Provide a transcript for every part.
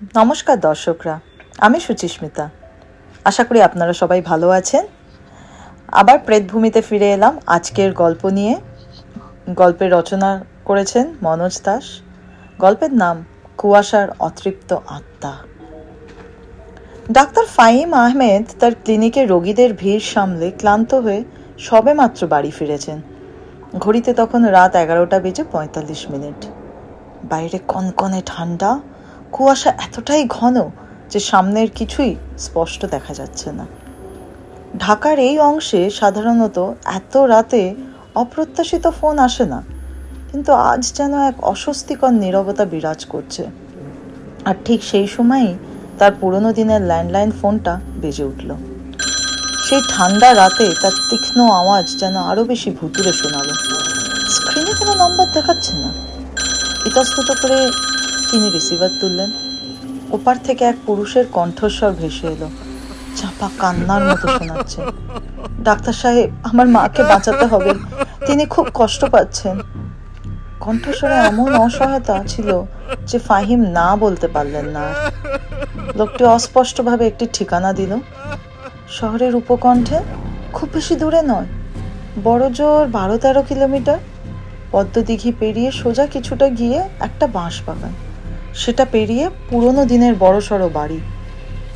নমস্কার দর্শকরা, আমি সুচিস্মিতা। আশা করি আপনারা সবাই ভালো আছেন। আবার প্রেতভূমিতে ফিরে এলাম আজকের গল্প নিয়ে। গল্পের রচনা করেছেন মনোজ দাস। গল্পের নাম কুয়াশার অতৃপ্ত আত্মা। ডাক্তার ফাইম আহমেদ তার ক্লিনিকে রোগীদের ভিড় সামলে ক্লান্ত হয়ে সবেমাত্র বাড়ি ফিরেছেন। ঘড়িতে তখন রাত এগারোটা বেজে পঁয়তাল্লিশ মিনিট। বাইরে কনকনে ঠান্ডা কুয়াশা এতটাই ঘন যে সামনের কিছুই স্পষ্ট দেখা যাচ্ছে না। ঢাকার এই অংশে সাধারণত এত রাতে অপ্রত্যাশিত ফোন আসে না, কিন্তু আজ যেন এক অস্বস্তিকর নীরবতা বিরাজ করছে। আর ঠিক সেই সময়ই তার পুরনো দিনের ল্যান্ডলাইন ফোনটা বেজে উঠল। সেই ঠান্ডা রাতে তার তীক্ষ্ণ আওয়াজ যেন আরও বেশি ভুতুরে শোনালো। স্ক্রিনে কোনো নম্বর দেখাচ্ছে না। ইতস্তত করে তিনি রিসিভার তুললেন। ওপার থেকে এক পুরুষের কণ্ঠস্বর ভেসে এলো। চাপা কান্নার মতো শোনাচ্ছে। ডাক্তার সাহেব, আমার মাকে বাঁচাতে হবে। তিনি খুব কষ্ট পাচ্ছেন। কণ্ঠস্বরে এমন অসহায়তা ছিল যে ফাহিম না বলতে পারলেন না। লোকটি অস্পষ্টভাবে একটি ঠিকানা দিল। শহরের উপকণ্ঠে খুব বেশি দূরে নয়, বড় জোর বারো তেরো কিলোমিটার। পদ্মদিঘি পেরিয়ে সোজা কিছুটা গিয়ে একটা বাঁশ বাগান সেটা পেরিয়ে পুরনো দিনের বড় সড়ো বাড়ি,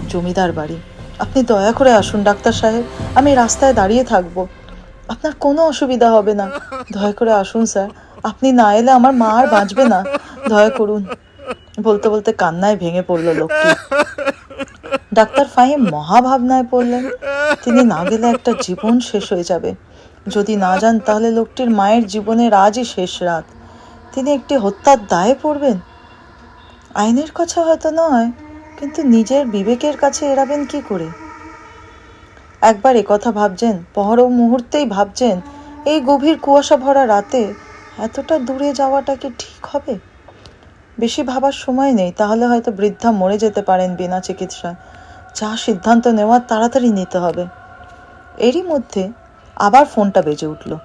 জমিদার বাড়ি। আপনি দয়া করে আসুন, ডাক্তার সাহেব। আমি রাস্তায় দাঁড়িয়ে থাকব। আপনার কোনো অসুবিধা হবে না। দয়া করে আসুন, স্যার। আপনি না এলে আমার মা আর বাঁচবে না। দয়া করুন। বলতে বলতে কান্নায় ভেঙে পড়ল লোকটি। ডাক্তার ফাহিম মহাভাবনায় পড়লেন, তিনি না গেলে একটা জীবন শেষ হয়ে যাবে। যদি না যান, তাহলে লোকটির মায়ের জীবনের আজই শেষ রাত। তিনি একটি হত্যার দায়ে পড়বেন? আইনের কথা হয়তো নয়, কিন্তু নিজের বিবেকের কাছে এড়াবেন কি করে? একবার কথা ভাবছেন পহর মুহূর্তেই ভাবছেন, এই গভীর কুয়াশা ভরা রাতে এতটা দূরে যাওয়াটা কি ঠিক হবে? বেশি ভাবার সময় নেই, তাহলে হয়তো বৃদ্ধা মরে যেতে পারেন বিনা চিকিৎসায়। যা সিদ্ধান্ত নেওয়ার তাড়াতাড়ি নিতে হবে। এরই মধ্যে আবার ফোনটা বেজে উঠল।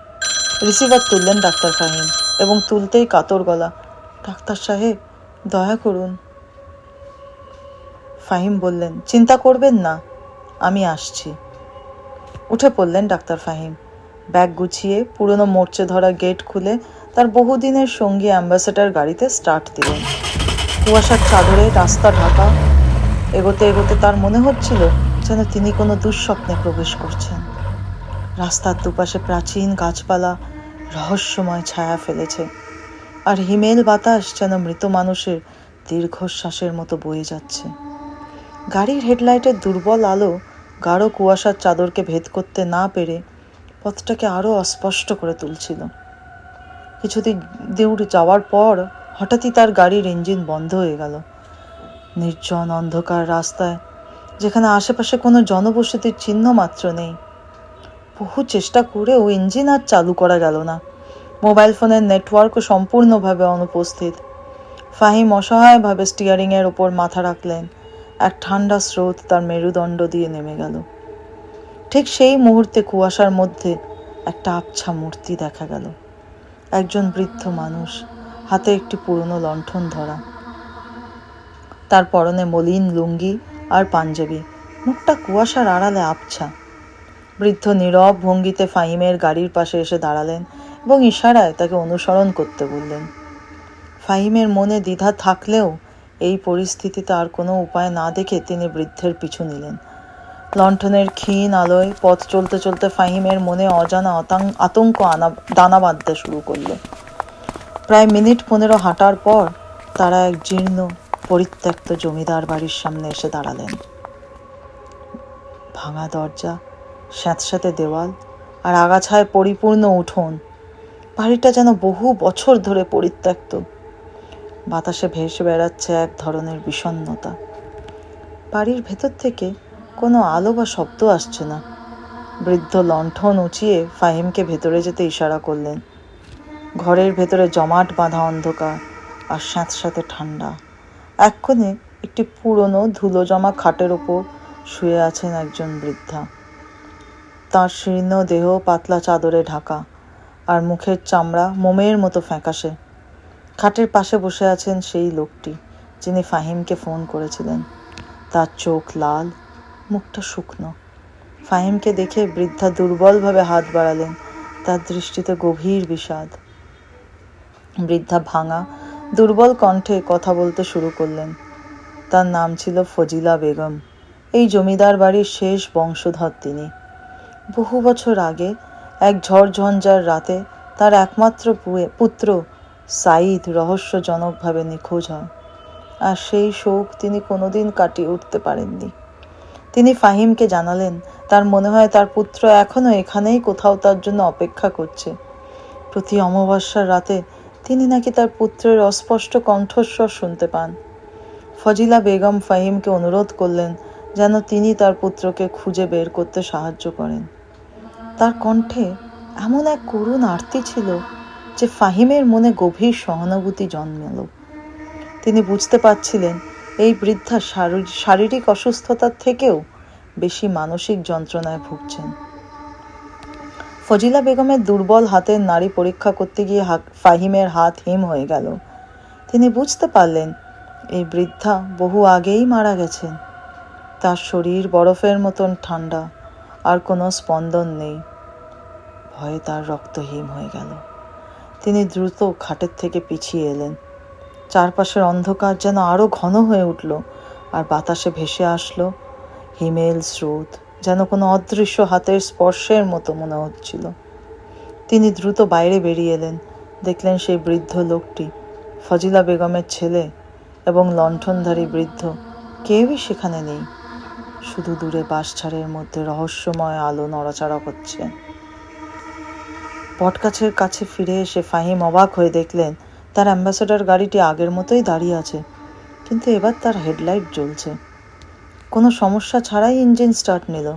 রিসিভার তুললেন ডাক্তার ফাহিম এবং তুলতেই কাতর গলা। ডাক্তার সাহেব দয়া করুন। ফাহিম বললেন, চিন্তা করবেন না, আমি আসছি। উঠে পড়লেন ডাক্তার ফাহিম। ব্যাগ গুছিয়ে পুরনো মোর্চে ধরা গেট খুলে তার বহুদিনের সঙ্গী অ্যাম্বাসেডার গাড়িতে স্টার্ট দিলেন। কুয়াশার চাদরে রাস্তা ঢাকা, এগোতে এগোতে তার মনে হচ্ছিল যেন তিনি কোনো দুঃস্বপ্নে প্রবেশ করছেন। রাস্তার দুপাশে প্রাচীন গাছপালা, রহস্যময় ছায়া ফেলেছে। আর হিমেল বাতাস যেন মৃত মানুষের দীর্ঘশ্বাসের মতো বয়ে যাচ্ছে। গাড়ির হেডলাইটের দুর্বল আলো গাঢ় কুয়াশার চাদরকে ভেদ করতে না পেরে পথটাকে আরও অস্পষ্ট করে তুলছিল। কিছুদিন দূর যাওয়ার পর হঠাৎই তার গাড়ির ইঞ্জিন বন্ধ হয়ে গেল। নির্জন অন্ধকার রাস্তায়, যেখানে আশেপাশে কোনো জনবসতির চিহ্ন মাত্র নেই। বহু চেষ্টা করেও ইঞ্জিন আর চালু করা গেল না। মোবাইল ফোনের নেটওয়ার্কও সম্পূর্ণভাবে অনুপস্থিত। ফাহিম অসহায়ভাবে স্টিয়ারিংয়ের ওপর মাথা রাখলেন। এক ঠান্ডা স্রোত তার মেরুদণ্ড দিয়ে নেমে গেল। ঠিক সেই মুহূর্তে কুয়াশার মধ্যে একটা আবছা মূর্তি দেখা গেল। একজন বৃদ্ধ মানুষ, হাতে একটি পুরনো লণ্ঠন ধরা। তার পরনে মলিন লুঙ্গি আর পাঞ্জাবি। মুখটা কুয়াশার আড়ালে আবছা। বৃদ্ধ নীরব ভঙ্গিতে ফাহিমের গাড়ির পাশে এসে দাঁড়ালেন। এবং ইশারায় তাকে অনুসরণ করতে বললেন। ফাহিমের মনে দ্বিধা থাকলেও এই পরিস্থিতিতে আর কোনো উপায় না দেখে তিনি বৃদ্ধের পিছু নিলেন। লণ্ঠনের ক্ষীণ আলোয় পথ চলতে চলতে ফাহিমের মনে অজানা আতঙ্ক আনা দানা বাঁধতে শুরু করল। প্রায় মিনিট পনেরো হাঁটার পর তারা এক জীর্ণ, পরিত্যক্ত জমিদার বাড়ির সামনে এসে দাঁড়ালেন। ভাঙা দরজা, স্যাঁতস্যাঁতে দেওয়াল আর আগাছায় পরিপূর্ণ উঠোন বাড়িটা যেন বহু বছর ধরে পরিত্যক্ত। বাতাসে ভেসে বেড়াচ্ছে এক ধরনের বিষণ্ণতা। বাড়ির ভেতর থেকে কোনো আলো বা শব্দ আসছে না। বৃদ্ধ লণ্ঠন উঁচিয়ে ফাহিমকে ভেতরে যেতে ইশারা করলেন। ঘরের ভেতরে জমাট বাঁধা অন্ধকার আর স্যাঁতস্যাঁতে ঠান্ডা। এক্ষণে একটি পুরনো ধুলো জমা খাটের ওপর শুয়ে আছেন একজন বৃদ্ধা। তার শীর্ণ দেহ পাতলা চাদরে ঢাকা। আর মুখের চামড়া মোমের মতো ফ্যাকাশে। খাটের পাশে বসে আছেন সেই লোকটি, যিনি ফাহিমকে ফোন করেছিলেন। তার চোখ লাল, মুখটা শুকনো। ফাহিমকে দেখে বৃদ্ধা দুর্বলভাবে হাত বাড়ালেন। তার দৃষ্টিতে গভীর বিষাদ। বৃদ্ধা ভাঙা, দুর্বল কণ্ঠে কথা বলতে শুরু করলেন। তার নাম ছিল ফজিলা বেগম। এই জমিদার বাড়ির শেষ বংশধর তিনি। বহু বছর আগে এক ঝড়ঝঞ্ঝার রাতে তার একমাত্র পুত্র সাইদ রহস্যজনকভাবে নিখোঁজ হয়। আর সেই শোক তিনি কোনোদিন কাটিয়ে উঠতে পারেননি। তিনি ফাহিমকে জানালেন, তার মনে হয় তার পুত্র এখনও এখানেই, কোথাও তার জন্য অপেক্ষা করছে। প্রতি অমাবস্যার রাতে তিনি নাকি তার পুত্রের অস্পষ্ট কণ্ঠস্বর শুনতে পান। ফজিলা বেগম ফাহিমকে অনুরোধ করলেন, যেন তিনি তার পুত্রকে খুঁজে বের করতে সাহায্য করেন। তার কণ্ঠে এমন এক করুণ আরতি ছিল যে ফাহিমের মনে গভীর সহানুভূতি জন্মালো। তিনি বুঝতে পারছিলেন এই বৃদ্ধা শারীরিক অসুস্থতার থেকেও বেশি মানসিক যন্ত্রণায় ভুগছেন। ফজিলা বেগমের দুর্বল হাতের নারী পরীক্ষা করতে গিয়ে ফাহিমের হাত হিম হয়ে গেল। তিনি বুঝতে পারলেন এই বৃদ্ধা বহু আগেই মারা গেছেন। তার শরীর বরফের মতন ঠান্ডা। আর কোনো স্পন্দন নেই। ভয়ে তার রক্ত হিম হয়ে গেল। তিনি দ্রুত খাটের থেকে পিছিয়ে এলেন। চারপাশের অন্ধকার যেন আরও ঘন হয়ে উঠল আর বাতাসে ভেসে আসলো। হিমেল স্রোত যেন কোনো অদৃশ্য হাতের স্পর্শের মতো মনে হচ্ছিল। তিনি দ্রুত বাইরে বেরিয়ে এলেন। দেখলেন সেই বৃদ্ধ লোকটি, ফজিলা বেগমের ছেলে এবং লণ্ঠনধারী বৃদ্ধ। কেউই সেখানে নেই। শুধু দূরে বাঁশঝাড়ের মধ্যে রহস্যময় আলো নড়াচড়া করছে। বটগাছের কাছে ফিরে এসে ফাহিম অবাক হয়ে দেখলেন, তার অ্যাম্বাসেডর গাড়িটি আগের মতোই দাঁড়িয়ে আছে, কিন্তু এবার তার হেডলাইট জ্বলছে। কোনো সমস্যা ছাড়াই ইঞ্জিন স্টার্ট নিল।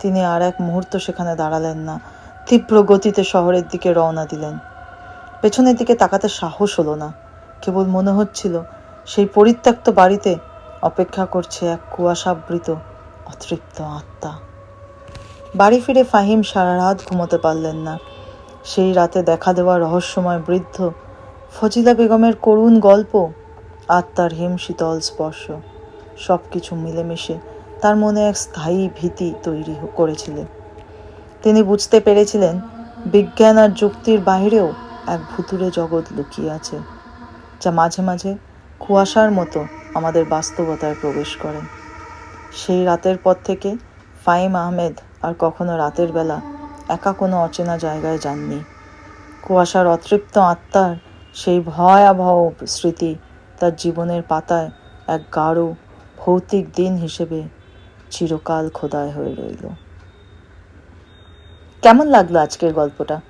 তিনি আর এক মুহূর্ত সেখানে দাঁড়ালেন না, তীব্র গতিতে শহরের দিকে রওনা দিলেন। পেছনের দিকে তাকাতে সাহস হলো না, কেবল মনে হচ্ছিল, সেই পরিত্যক্ত বাড়িতে অপেক্ষা করছে এক কুয়াশাবৃত, অতৃপ্ত আত্মা। বাড়ি ফিরে ফাহিম সারা রাত ঘুমোতে পারলেন না। সেই রাতে দেখা দেওয়া রহস্যময় বৃদ্ধ, ফজিলা বেগমের করুণ গল্প, আত্মার হিম শীতল স্পর্শ সব কিছু মিলেমিশে তার মনে এক স্থায়ী ভীতি তৈরি করেছিলেন। তিনি বুঝতে পেরেছিলেন, বিজ্ঞান আর যুক্তির বাইরেও এক ভুতুরে জগৎ লুকিয়ে আছে, যা মাঝে মাঝে কুয়াশার মতো আমাদের বাস্তবতায় প্রবেশ করে সেই রাতের পর থেকে ফাইম আহমেদ আর কখনো রাতের বেলা একা কোনো অচেনা জায়গায় যাননি। কুয়াশার অতৃপ্ত আত্মার সেই ভয়াবহ স্মৃতি তার জীবনের পাতায় এক গাঢ় ভৌতিক দিন হিসেবে চিরকাল খোদায় হয়ে রইল। কেমন লাগল আজকের গল্পটা?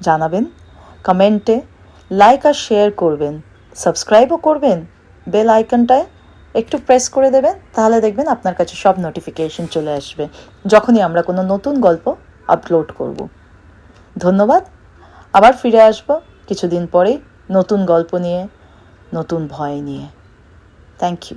জানাবেন, কমেন্টে লাইক আর শেয়ার করবেন, সাবস্ক্রাইবও করবেন। বেল আইকনটায় একটু প্রেস করে দেবেন, তাহলে দেখবেন আপনার কাছে সব নোটিফিকেশন চলে আসবে। যখনই আমরা কোনো নতুন গল্প আপলোড করব। ধন্যবাদ। আবার ফিরে আসব কিছুদিন পরেই নতুন গল্প নিয়ে, নতুন ভয় নিয়ে। Thank you